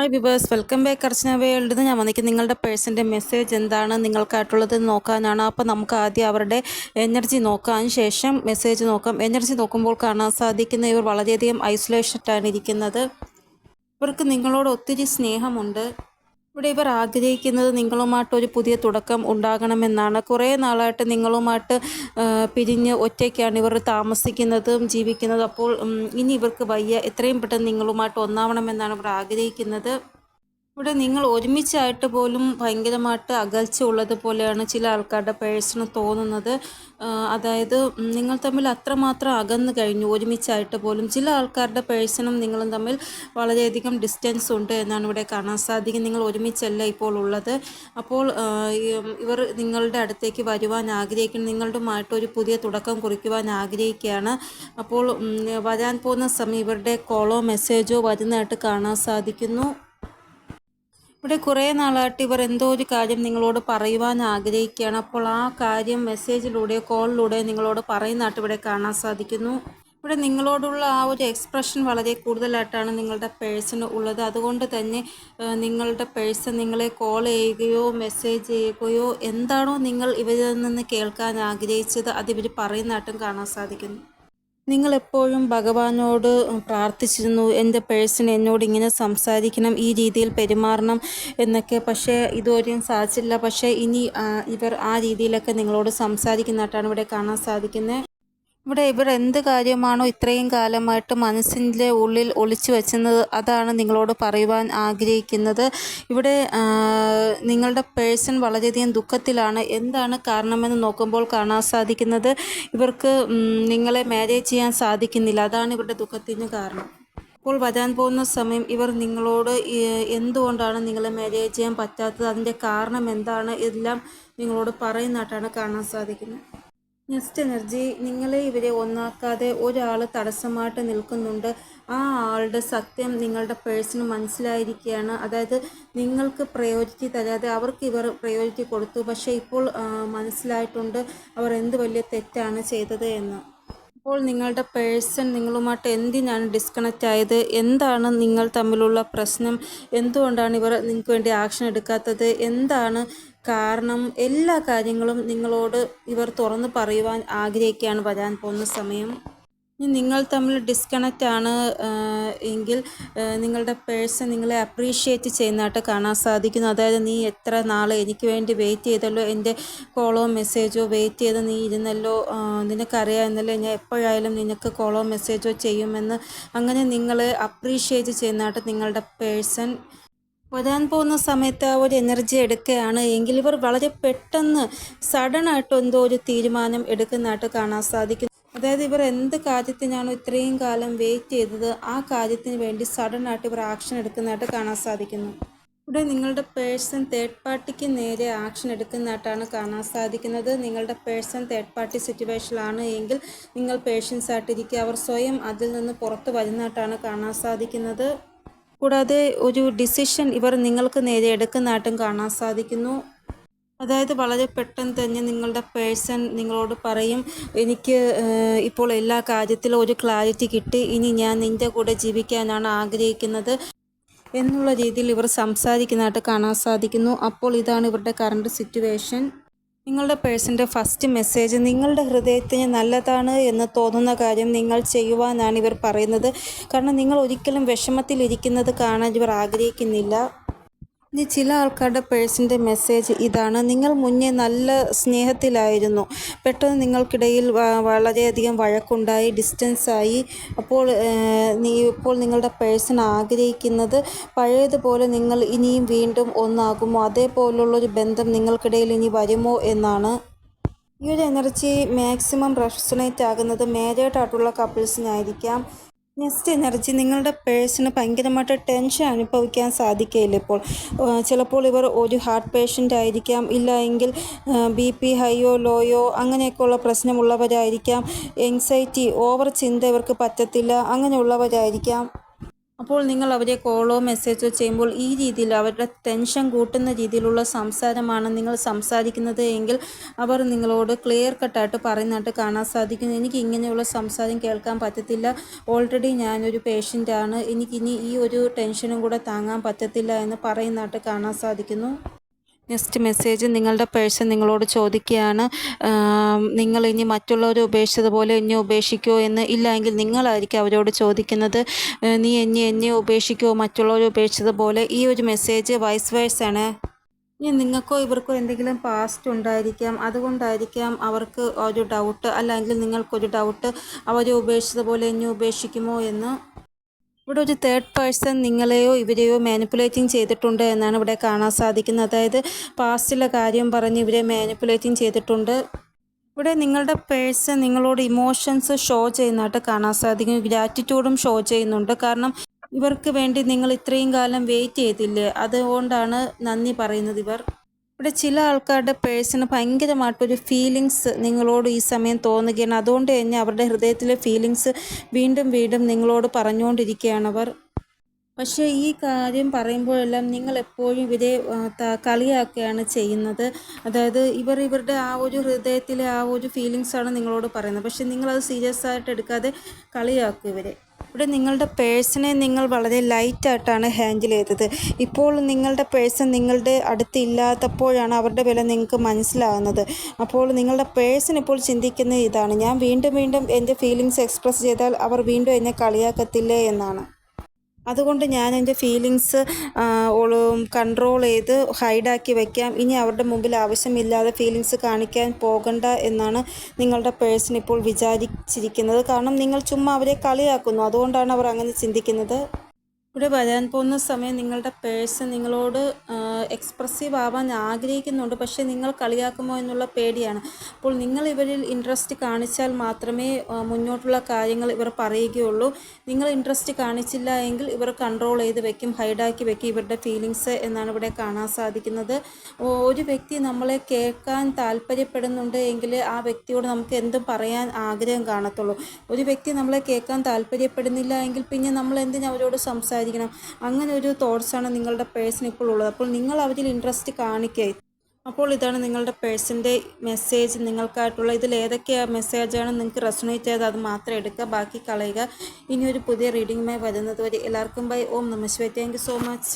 Hi viewers welcome back Archana world ഞാൻ വന്നിരിക്കും നിങ്ങളുടെ പേഴ്സന്റെ മെസ്സേജ് എന്താണ്? നിങ്ങൾക്കായിട്ടുള്ളത് നോക്കാനാണ്. അപ്പോൾ നമുക്ക് ആദ്യം അവരുടെ എനർജി നോക്കാൻ ശേഷം മെസ്സേജ് നോക്കാം. എനർജി നോക്കുമ്പോൾ കാണാൻ സാധിക്കുന്ന ഇവർ വളരെയധികം ഐസൊലേഷനാണ് ഇരിക്കുന്നത് ഇവർക്ക് നിങ്ങളോട് ഒത്തിരി സ്നേഹമുണ്ട്. ഇവിടെ ഇവർ ആഗ്രഹിക്കുന്നത് നിങ്ങളുമായിട്ട് ഒരു പുതിയ തുടക്കം ഉണ്ടാകണമെന്നാണ്. കുറേ നാളായിട്ട് നിങ്ങളുമായിട്ട് പിരിഞ്ഞ് ഒറ്റയ്ക്കാണ് ഇവർ താമസിക്കുന്നതും ജീവിക്കുന്നതും. അപ്പോൾ ഇനി ഇവർക്ക് വയ്യ. എത്രയും പെട്ടെന്ന് നിങ്ങളുമായിട്ട് ഒന്നാവണമെന്നാണ് ഇവർ ആഗ്രഹിക്കുന്നത്. ഇവിടെ നിങ്ങൾ ഒരുമിച്ചായിട്ട് പോലും ഭയങ്കരമായിട്ട് അകൽച്ച ഉള്ളത് പോലെയാണ് ചില ആൾക്കാരുടെ പേഴ്സണ് തോന്നുന്നത്. അതായത് നിങ്ങൾ തമ്മിൽ അത്രമാത്രം അകന്നു കഴിഞ്ഞു ഒരുമിച്ചായിട്ട് പോലും. ചില ആൾക്കാരുടെ പേഴ്സണും നിങ്ങളും തമ്മിൽ വളരെയധികം ഡിസ്റ്റൻസ് ഉണ്ട് എന്നാണ് ഇവിടെ കാണാൻ സാധിക്കും നിങ്ങൾ ഒരുമിച്ചല്ല ഇപ്പോൾ ഉള്ളത്. അപ്പോൾ ഇവർ നിങ്ങളുടെ അടുത്തേക്ക് വരുവാൻ ആഗ്രഹിക്കുന്നു. നിങ്ങളുടെ ഒരു പുതിയ തുടക്കം കുറിക്കുവാൻ ആഗ്രഹിക്കുകയാണ്. അപ്പോൾ വരാൻ പോകുന്ന സമയം ഇവരുടെ കോളോ മെസ്സേജോ വരുന്നതായിട്ട് കാണാൻ സാധിക്കുന്നു. ഇവിടെ കുറേ നാളായിട്ട് ഇവർ എന്തോ ഒരു കാര്യം നിങ്ങളോട് പറയുവാൻ ആഗ്രഹിക്കുകയാണ്. അപ്പോൾ ആ കാര്യം മെസ്സേജിലൂടെയോ കോളിലൂടെയോ നിങ്ങളോട് പറയുന്നതായിട്ട് ഇവിടെ കാണാൻ സാധിക്കുന്നു. ഇവിടെ നിങ്ങളോടുള്ള ആ ഒരു എക്സ്പ്രഷൻ വളരെ കൂടുതലായിട്ടാണ് നിങ്ങളുടെ പേഴ്സണ് ഉള്ളത്. അതുകൊണ്ട് തന്നെ നിങ്ങളുടെ പേഴ്സൺ നിങ്ങളെ കോൾ ചെയ്യുകയോ മെസ്സേജ് ചെയ്യുകയോ എന്താണോ നിങ്ങൾ ഇവരിൽ നിന്ന് കേൾക്കാൻ ആഗ്രഹിച്ചത് അത് ഇവർ പറയുന്നതായിട്ടും കാണാൻ സാധിക്കുന്നു. നിങ്ങൾ എപ്പോഴും ഭഗവാനോട് പ്രാർത്ഥിച്ചിരുന്നു. എന്റെ പേഴ്സൺ എന്നോട് ഇങ്ങനെ സംസാരിക്കണം ഈ രീതിയിൽ പെരുമാറണം എന്നൊക്കെ. പക്ഷേ ഇതുവരെയും സാധിച്ചില്ല. പക്ഷേ ഇനി ഇവർ ആ രീതിയിലൊക്കെ നിങ്ങളോട് സംസാരിക്കുന്നതായിട്ടാണ് ഇവിടെ കാണാൻ സാധിക്കുന്നത് ഇവിടെ ഇവർ എന്ത് കാര്യമാണോ ഇത്രയും കാലമായിട്ട് മനസ്സിന്റെ ഉള്ളിൽ ഒളിച്ചു വെച്ചത് അതാണ് നിങ്ങളോട് പറയുവാൻ ആഗ്രഹിക്കുന്നത്. ഇവിടെ നിങ്ങളുടെ പേഴ്സൺ വളരെയധികം ദുഃഖത്തിലാണ്. എന്താണ് കാരണമെന്ന് നോക്കുമ്പോൾ കാണാൻ സാധിക്കുന്നത്? ഇവർക്ക് നിങ്ങളെ മാരേജ് ചെയ്യാൻ സാധിക്കുന്നില്ല. അതാണ് ഇവരുടെ ദുഃഖത്തിന് കാരണം. ഇപ്പോൾ വരാൻ പോകുന്ന സമയം ഇവർ നിങ്ങളോട് എന്തുകൊണ്ടാണ് നിങ്ങളെ മാരേജ് ചെയ്യാൻ പറ്റാത്തത്? അതിന്റെ കാരണം എന്താണ്? എല്ലാം നിങ്ങളോട് പറയുന്നതായിട്ടാണ് കാണാൻ സാധിക്കുന്നത്. നെക്സ്റ്റ് എനർജി നിങ്ങളെ ഇവരെ ഒന്നാക്കാതെ ഒരാൾ തടസ്സമായിട്ട് നിൽക്കുന്നുണ്ട്. ആ ആളുടെ സത്യം നിങ്ങളുടെ പേഴ്സണ് മനസ്സിലായിരിക്കുകയാണ്. അതായത് നിങ്ങൾക്ക് പ്രയോരിറ്റി തരാതെ അവർക്ക് ഇവർ പ്രയോരിറ്റി കൊടുത്തു. പക്ഷേ ഇപ്പോൾ മനസ്സിലായിട്ടുണ്ട് അവർ എന്ത് വലിയ തെറ്റാണ് ചെയ്തത് എന്ന്. അപ്പോൾ നിങ്ങളുടെ പേഴ്സൺ നിങ്ങളുമായിട്ട് എന്തിനാണ് ഡിസ്കണക്റ്റ് ആയത്? എന്താണ് നിങ്ങൾ തമ്മിലുള്ള പ്രശ്നം? എന്തുകൊണ്ടാണ് ഇവർ നിങ്ങൾക്ക് വേണ്ടി ആക്ഷൻ എടുക്കാത്തത്? എന്താണ് കാരണം എല്ലാ കാര്യങ്ങളും നിങ്ങളോട് ഇവർ തുറന്ന് പറയുവാൻ ആഗ്രഹിക്കുകയാണ് വരാൻ പോകുന്ന സമയം. നിങ്ങൾ തമ്മിൽ ഡിസ്കണക്റ്റ് ആണ് എങ്കിൽ നിങ്ങളുടെ പേഴ്സൺ നിങ്ങളെ അപ്രീഷിയേറ്റ് ചെയ്യുന്നതായിട്ട് കാണാൻ സാധിക്കുന്നു. അതായത് നീ എത്ര നാൾ എനിക്ക് വേണ്ടി വെയിറ്റ് ചെയ്തല്ലോ? എന്റെ കോളോ മെസ്സേജോ വെയിറ്റ് ചെയ്ത് നീ ഇരുന്നല്ലോ? നിനക്കറിയാം നിനക്കറിയാമെന്നല്ലോ ഞാൻ എപ്പോഴായാലും നിനക്ക് കോളോ മെസ്സേജോ ചെയ്യുമെന്ന്. അങ്ങനെ നിങ്ങളെ അപ്രീഷിയേറ്റ് ചെയ്യുന്നതായിട്ട് നിങ്ങളുടെ പേഴ്സൺ വരാൻ പോകുന്ന സമയത്ത് ആ ഒരു എനർജി എടുക്കുകയാണ്. എങ്കിൽ ഇവർ വളരെ പെട്ടെന്ന് സഡനായിട്ട് എന്തോ ഒരു തീരുമാനം എടുക്കുന്നതായിട്ട് കാണാൻ സാധിക്കും അതായത് ഇവർ എന്ത് കാര്യത്തിനാണോ ഇത്രയും കാലം വെയിറ്റ് ചെയ്തത് ആ കാര്യത്തിന് വേണ്ടി സഡനായിട്ട് ഇവർ ആക്ഷൻ എടുക്കുന്നതായിട്ട് കാണാൻ സാധിക്കുന്നു. ഇവിടെ നിങ്ങളുടെ പേഴ്സൺ തേർഡ് പാർട്ടിക്ക് നേരെ ആക്ഷൻ എടുക്കുന്നതായിട്ടാണ് കാണാൻ സാധിക്കുന്നത്. നിങ്ങളുടെ പേഴ്സൺ തേർഡ് പാർട്ടി സിറ്റുവേഷനിലാണ് എങ്കിൽ നിങ്ങൾ പേഷ്യൻസ് ആയിട്ടിരിക്കുക. അവർ സ്വയം അതിൽ നിന്ന് പുറത്തു വരുന്നതായിട്ടാണ് കാണാൻ സാധിക്കുന്നത്. കൂടാതെ ഒരു ഡിസിഷൻ ഇവർ നിങ്ങൾക്ക് നേരെ എടുക്കുന്നതായിട്ടും കാണാൻ സാധിക്കുന്നു. അതായത് വളരെ പെട്ടെന്ന് തന്നെ നിങ്ങളുടെ പേഴ്സൺ നിങ്ങളോട് പറയും എനിക്ക് ഇപ്പോൾ എല്ലാ കാര്യത്തിലും ഒരു ക്ലാരിറ്റി കിട്ടി. ഇനി ഞാൻ നിന്റെ കൂടെ ജീവിക്കാനാണ് ആഗ്രഹിക്കുന്നത്. എന്നുള്ള രീതിയിൽ ഇവർ സംസാരിക്കുന്നതായിട്ട് കാണാൻ സാധിക്കുന്നു. അപ്പോൾ ഇതാണ് ഇവരുടെ കറണ്ട് സിറ്റുവേഷൻ നിങ്ങളുടെ പേഴ്സന്റെ ഫസ്റ്റ് മെസ്സേജ് നിങ്ങളുടെ ഹൃദയത്തിന് നല്ലതാണ് എന്ന് തോന്നുന്ന കാര്യം നിങ്ങൾ ചെയ്യുവാനാണ് ഇവർ പറയുന്നത്. കാരണം നിങ്ങൾ ഒരിക്കലും വിഷമത്തിലിരിക്കുന്നത് കാണാൻ ഇവർ ആഗ്രഹിക്കുന്നില്ല. ഇനി ചില ആൾക്കാരുടെ പേഴ്സിന്റെ മെസ്സേജ് ഇതാണ്. നിങ്ങൾ മുന്നേ നല്ല സ്നേഹത്തിലായിരുന്നു. പെട്ടെന്ന് നിങ്ങൾക്കിടയിൽ വളരെയധികം വഴക്കുണ്ടായി ഡിസ്റ്റൻസായി. അപ്പോൾ നീ ഇപ്പോൾ നിങ്ങളുടെ പേഴ്സൺ ആഗ്രഹിക്കുന്നത് പഴയതുപോലെ നിങ്ങൾ ഇനിയും വീണ്ടും ഒന്നാകുമോ? അതേപോലുള്ളൊരു ബന്ധം നിങ്ങൾക്കിടയിൽ ഇനി വരുമോ എന്നാണ്. ഈ ഒരു എനർജി മാക്സിമം റെസണേറ്റ് ആകുന്നത് മേജായിട്ടായിട്ടുള്ള കപ്പിൾസിനായിരിക്കാം. നെക്സ്റ്റ് എനർജി നിങ്ങളുടെ പേഴ്സണ് ഭയങ്കരമായിട്ട് ടെൻഷൻ അനുഭവിക്കാൻ സാധിക്കുകയില്ല ഇപ്പോൾ. ചിലപ്പോൾ ഇവർ ഒരു ഹാർട്ട് പേഷ്യന്റ് ആയിരിക്കാം. ഇല്ല എങ്കിൽ ബി പി ഹൈയോ ലോയോ അങ്ങനെയൊക്കെയുള്ള പ്രശ്നമുള്ളവരായിരിക്കാം. എൻസൈറ്റി ഓവർ ചിന്ത ഇവർക്ക് പറ്റത്തില്ല. അങ്ങനെയുള്ളവരായിരിക്കാം. അപ്പോൾ നിങ്ങൾ അവരെ കോളോ മെസ്സേജോ ചെയ്യുമ്പോൾ ഈ രീതിയിൽ അവരുടെ ടെൻഷൻ കൂട്ടുന്ന രീതിയിലുള്ള സംസാരമാണ് നിങ്ങൾ സംസാരിക്കുന്നത് എങ്കിൽ അവർ നിങ്ങളോട് ക്ലിയർ കട്ടായിട്ട് പറയുന്നതായിട്ട് കാണാൻ സാധിക്കുന്നു. എനിക്ക് ഇങ്ങനെയുള്ള സംസാരം കേൾക്കാൻ പറ്റത്തില്ല. ഓൾറെഡി ഞാനൊരു പേഷ്യന്റാണ് എനിക്കിനി ഈ ഒരു ടെൻഷനും കൂടെ താങ്ങാൻ പറ്റത്തില്ല എന്ന് പറയുന്നതായിട്ട് കാണാൻ സാധിക്കുന്നു. നെക്സ്റ്റ് മെസ്സേജ് നിങ്ങളുടെ പേഴ്സൺ നിങ്ങളോട് ചോദിക്കുകയാണ് നിങ്ങൾ ഇനി മറ്റുള്ളവരെ ഉപേക്ഷിച്ചതുപോലെ എന്നെ ഉപേക്ഷിക്കുമോ എന്ന്? ഇല്ലെങ്കിൽ നിങ്ങളായിരിക്കും അവരോട് ചോദിക്കുന്നത് നീ എന്നെ എന്നെ ഉപേക്ഷിക്കുമോ മറ്റുള്ളവരെ ഉപേക്ഷിച്ചതുപോലെ? ഈ ഒരു മെസ്സേജ് വൈസ് വേഴ്സാണ് ഇനി നിങ്ങൾക്കോ ഇവർക്കോ എന്തെങ്കിലും പാസ്റ്റ് ഉണ്ടായിരിക്കാം അതുകൊണ്ടായിരിക്കാം അവർക്ക് ഒരു ഡൗട്ട് അല്ലെങ്കിൽ നിങ്ങൾക്കൊരു ഡൗട്ട് അവരെ ഉപേക്ഷിച്ചതുപോലെ എന്നെ ഉപേക്ഷിക്കുമോ എന്ന് ഇവിടെ ഒരു തേർഡ് പേഴ്സൺ നിങ്ങളെയോ ഇവരെയോ മാനിപ്പുലേറ്റിംഗ് ചെയ്തിട്ടുണ്ട് എന്നാണ് ഇവിടെ കാണാൻ സാധിക്കുന്നത്. അതായത് പാസ്റ്റിലെ കാര്യം പറഞ്ഞ് ഇവരെ മാനിപ്പുലേറ്റിംഗ് ചെയ്തിട്ടുണ്ട്. ഇവിടെ നിങ്ങളുടെ പേഴ്സൺ നിങ്ങളോട് ഇമോഷൻസ് ഷോ ചെയ്യുന്നതായിട്ട് കാണാൻ സാധിക്കും. ഗ്രാറ്റിറ്റ്യൂഡും ഷോ ചെയ്യുന്നുണ്ട്. കാരണം ഇവർക്ക് വേണ്ടി നിങ്ങൾ ഇത്രയും കാലം വെയിറ്റ് ചെയ്തില്ലേ? അതുകൊണ്ടാണ് നന്ദി പറയുന്നത് ഇവർ. ഇവിടെ ചില ആൾക്കാരുടെ പേഴ്സണ് ഭയങ്കരമായിട്ടൊരു ഫീലിങ്സ് നിങ്ങളോട് ഈ സമയം തോന്നുകയാണ്. അതുകൊണ്ട് തന്നെ അവരുടെ ഹൃദയത്തിലെ ഫീലിങ്സ് വീണ്ടും വീണ്ടും നിങ്ങളോട് പറഞ്ഞുകൊണ്ടിരിക്കുകയാണ് അവർ. പക്ഷേ ഈ കാര്യം പറയുമ്പോഴെല്ലാം നിങ്ങൾ എപ്പോഴും ഇവരെ കളിയാക്കുകയാണ് ചെയ്യുന്നത്. അതായത് ഇവർ ഇവരുടെ ആ ഒരു ഹൃദയത്തിലെ ആ ഒരു ഫീലിങ്സാണ് നിങ്ങളോട് പറയുന്നത്. പക്ഷേ നിങ്ങളത് സീരിയസ് ആയിട്ട് എടുക്കാതെ കളിയാക്കും ഇവരെ. ഇവിടെ നിങ്ങളുടെ പേഴ്സണെ നിങ്ങൾ വളരെ ലൈറ്റായിട്ടാണ് ഹാൻഡിൽ ചെയ്തത്. ഇപ്പോൾ നിങ്ങളുടെ പേഴ്സൺ നിങ്ങളുടെ അടുത്ത് ഇല്ലാത്തപ്പോഴാണ് അവരുടെ വില നിങ്ങൾക്ക് മനസ്സിലാകുന്നത്. അപ്പോൾ നിങ്ങളുടെ പേഴ്സൺ ഇപ്പോൾ ചിന്തിക്കുന്നത് ഇതാണ്. ഞാൻ വീണ്ടും വീണ്ടും എന്റെ ഫീലിങ്സ് എക്സ്പ്രസ് ചെയ്താൽ അവർ വീണ്ടും എന്നെ കളിയാക്കത്തില്ലേ എന്നാണ്. അതുകൊണ്ട് ഞാൻ എന്റെ ഫീലിങ്സ് കൺട്രോൾ ചെയ്ത് ഹൈഡാക്കി വയ്ക്കാം ഇനി അവരുടെ മുമ്പിൽ ആവശ്യമില്ലാതെ ഫീലിങ്സ് കാണിക്കാൻ പോകണ്ട എന്നാണ് നിങ്ങളുടെ പേഴ്സൺ ഇപ്പോൾ വിചാരിച്ചിരിക്കുന്നത്. കാരണം നിങ്ങൾ ചുമ്മാ അവരെ കളിയാക്കുന്നു. അതുകൊണ്ടാണ് അവർ അങ്ങനെ ചിന്തിക്കുന്നത്. ഇവിടെ വരാൻ പോകുന്ന സമയം നിങ്ങളുടെ പേഴ്സൺ നിങ്ങളോട് എക്സ്പ്രസീവ് ആവാൻ ആഗ്രഹിക്കുന്നുണ്ട്. പക്ഷേ നിങ്ങൾ കളിയാക്കുമോ എന്നുള്ള പേടിയാണ്. അപ്പോൾ നിങ്ങൾ ഇവരിൽ ഇൻട്രസ്റ്റ് കാണിച്ചാൽ മാത്രമേ മുന്നോട്ടുള്ള കാര്യങ്ങൾ ഇവർ പറയുകയുള്ളൂ. നിങ്ങൾ ഇൻട്രസ്റ്റ് കാണിച്ചില്ല എങ്കിൽ ഇവർ കൺട്രോൾ ചെയ്ത് വെക്കും ഹൈഡാക്കി വെക്കും ഇവരുടെ ഫീലിങ്സ് എന്നാണ് ഇവിടെ കാണാൻ സാധിക്കുന്നത്. ഒരു വ്യക്തി നമ്മളെ കേൾക്കാൻ താല്പര്യപ്പെടുന്നുണ്ട് എങ്കിൽ ആ വ്യക്തിയോട് നമുക്ക് എന്തും പറയാൻ ആഗ്രഹം കാണത്തുള്ളൂ. ഒരു വ്യക്തി നമ്മളെ കേൾക്കാൻ താല്പര്യപ്പെടുന്നില്ല എങ്കിൽ പിന്നെ നമ്മൾ എന്തിന് അവരോട് സംസാരിക്കണം. അങ്ങനെ ഒരു തോട്ട്സാണ് നിങ്ങളുടെ പേഴ്സൺ ഇപ്പോൾ ഉള്ളത്. അപ്പോൾ നിങ്ങൾ അവരിൽ ഇൻട്രസ്റ്റ് കാണിക്കുക. അപ്പോൾ ഇതാണ് നിങ്ങളുടെ പേഴ്സന്റെ മെസ്സേജ് നിങ്ങൾക്കായിട്ടുള്ള ഇതിൽ ഏതൊക്കെ മെസ്സേജാണ് നിങ്ങൾക്ക് റെസണേറ്റ് ചെയ്ത് അത് മാത്രം എടുക്കുക. ബാക്കി കളയുക. ഇനി ഒരു പുതിയ റീഡിങ്ങുമായി വരുന്നത് വരെ എല്ലാവർക്കും ബൈ ഓം നമസ്വേ താങ്ക് സോ മച്ച്